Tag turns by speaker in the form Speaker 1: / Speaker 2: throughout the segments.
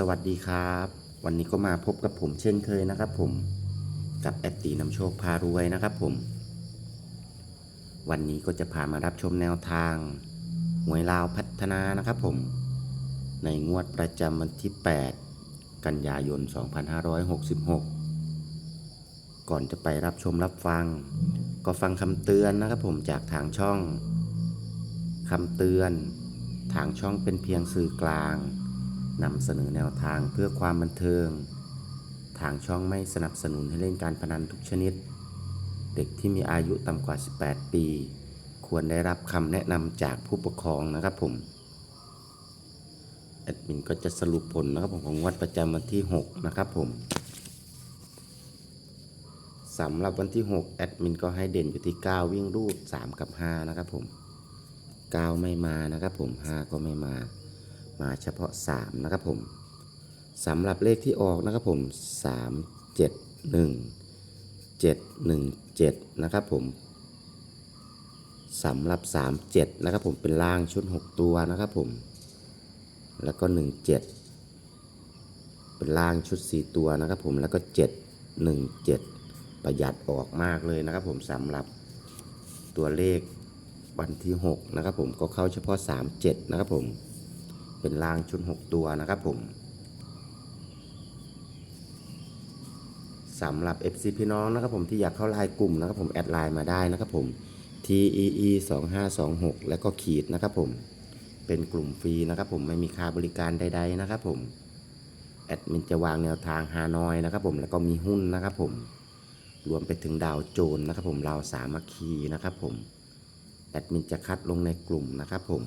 Speaker 1: สวัสดีครับ วันนี้ก็มาพบกับผมเช่นเคยนะครับ ผมกับแอดตีนำโชคพารวยนะครับ ผม วันนี้ก็จะพามารับชมแนวทางหวยลาวพัฒนานะครับ ผม ในงวดประจำวันที่ 8 กันยายน 2566 ก่อนจะไปรับชมรับฟัง ก็ฟังคำเตือนนะครับ ผมจากทางช่องคำเตือน ทางช่องเป็นเพียงสื่อกลาง นำเสนอแนวทางเพื่อความบันเทิง ทางช่องไม่สนับสนุนให้เล่นการพนันทุกชนิด เด็กที่มีอายุต่ำกว่า 18 ปี ควรได้รับคำแนะนำจากผู้ปกครองนะครับผม แอดมินก็จะสรุปผลนะครับผมของงวดประจำวันที่ 6 นะครับผมสำหรับวันที่ 6 แอดมินก็ให้เด่นอยู่ที่ 9 วิ่งรูด3กับ 5 นะครับผม 9 ไม่มานะครับผม 5 ก็ไม่มา มาเฉพาะ 3 นะครับผมสำหรับเลขที่ออกนะครับผม 3 7 1 7 1 7 นะครับผมสำหรับ 3 7 นะครับผมเป็นล่างชุด 6 ตัวนะครับผม แล้วก็ 1 7 เป็นล่างชุด 4 ตัวนะครับผมแล้วก็ 7 1 7 ประหยัดออกมากเลยนะครับผมสำหรับตัวเลขวันที่ 6 นะครับผมก็เข้าเฉพาะ 3 7 นะครับผม เป็นลางชุด 6 ตัวนะครับผมสำหรับ FC พี่น้องนะครับผมที่อยากเข้าไลน์กลุ่มนะครับผมแอดไลน์มาได้นะครับผม TEE 2526 แล้วก็ขีดนะครับผมเป็นกลุ่มฟรีนะครับผมไม่มีค่าบริการใด ๆนะครับผมแอดมินจะวางแนวทางฮานอยนะครับผมแล้วก็มีหุ้นนะครับผมรวมไปถึงดาวโจนนะครับผมเราสามัคคีนะครับผมแอดมินจะคัดลงในกลุ่มนะครับผม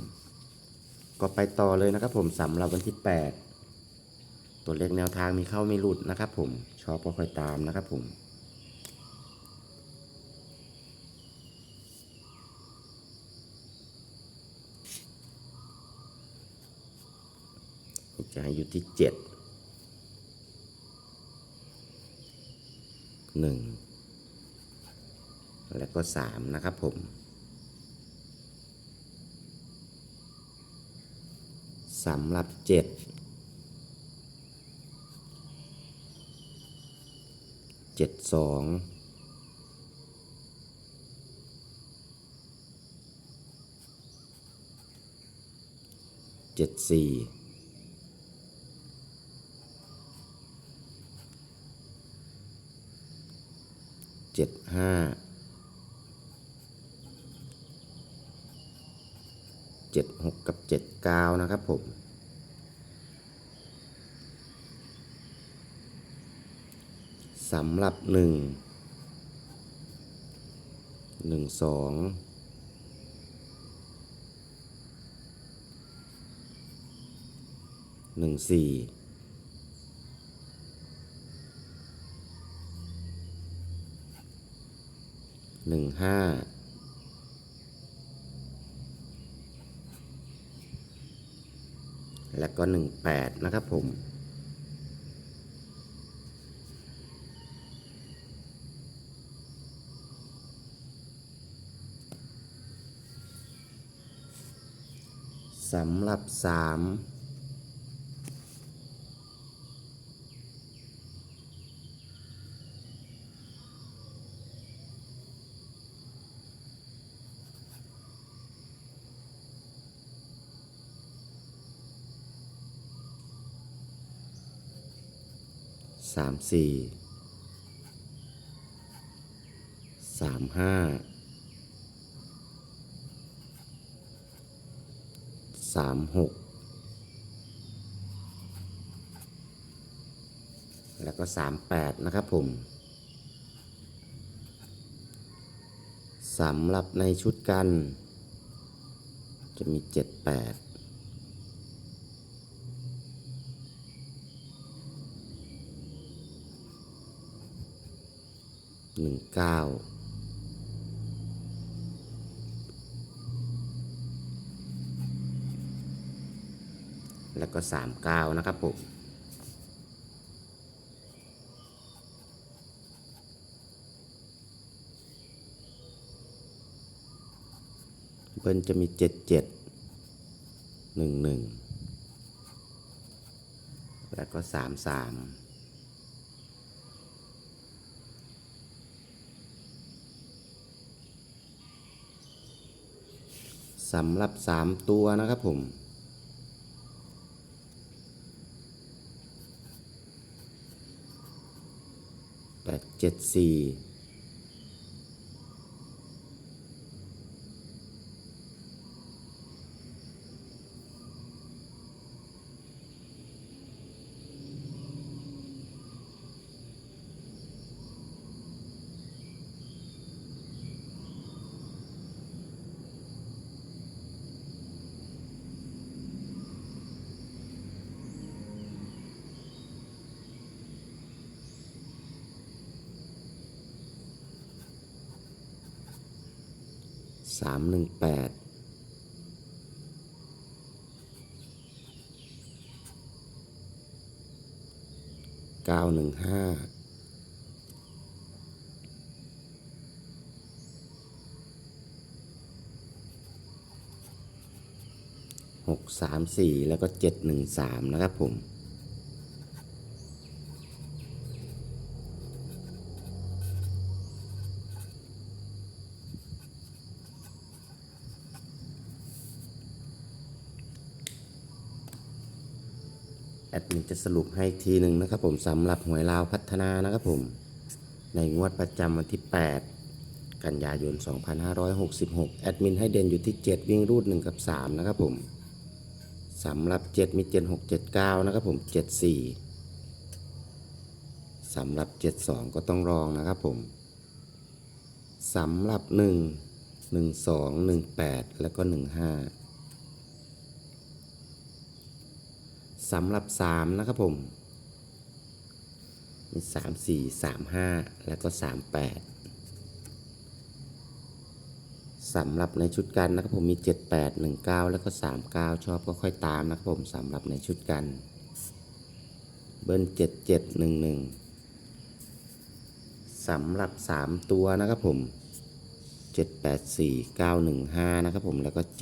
Speaker 1: ก็ไปต่อเลยนะครับผมสำหรับวันที่ 8 ตัวเลขแนวทางมีเข้าม่หลุดนะครับผมชอบก็ค่อยตามนะครับผมจะให้อยู่ที่เจ็ดหนึ่งแล้วก็สามนะครับผม สำหรับเจ็ดเจ็ดสองเจ็ดสี่เจ็ดห้า เจ็ดหกกับเจ็ดก้านะครับผม สำหรับหนึ่งหนึ่งสองหนึ่งสี่หนึ่งห้า แล้วก็ 18 นะครับผม สำหรับ 3 สามสี่สามห้าสามหกแล้วก็สามแปดนะครับผมสำหรับในชุดกัน จะมีเจ็ดแปด หนึ่งเก้าแล้วก็สามเก้านะครับผมเบิ้ลจะมีเจ็ดเจ็ดหนึ่งหนึ่งแล้วก็สามสาม สำหรับสามตัวนะครับผม แปดเจ็ดสี่ สามหนึ่งแปดเก้าหนึ่งห้าหกสามสี่แล้วก็เจ็ดหนึ่งสามนะครับผม มินจะสรุปให้ทีหนึ่งนะครับผมสำหรับหวยลาวพัฒนานะครับผม ในงวดประจำวันที่ 8 กันยายน 2566 แอดมินให้เด่นอยู่ที่ 7 วิ่งรูด 1 กับ 3 นะครับผมสำหรับ 7 มี 7 6 7 9 นะครับผม 74 สำหรับ 72 ก็ต้องรองนะครับผมสำหรับ 1 1 2 1 8 แล้วก็ 15 สำหรับ 3 นะครับผม มี 3 4 3 5 แล้วก็ 3 8สำหรับในชุดกันนะครับผมมี 7 8 1 9 แล้วก็ 3 9 ชอบก็ค่อยตามนะครับผมสำหรับในชุดกัน เบิ้ล7 7 1 1สำหรับ 3 ตัวนะครับผม 7 8 4 9 1 5 นะครับผมแล้วก็ 7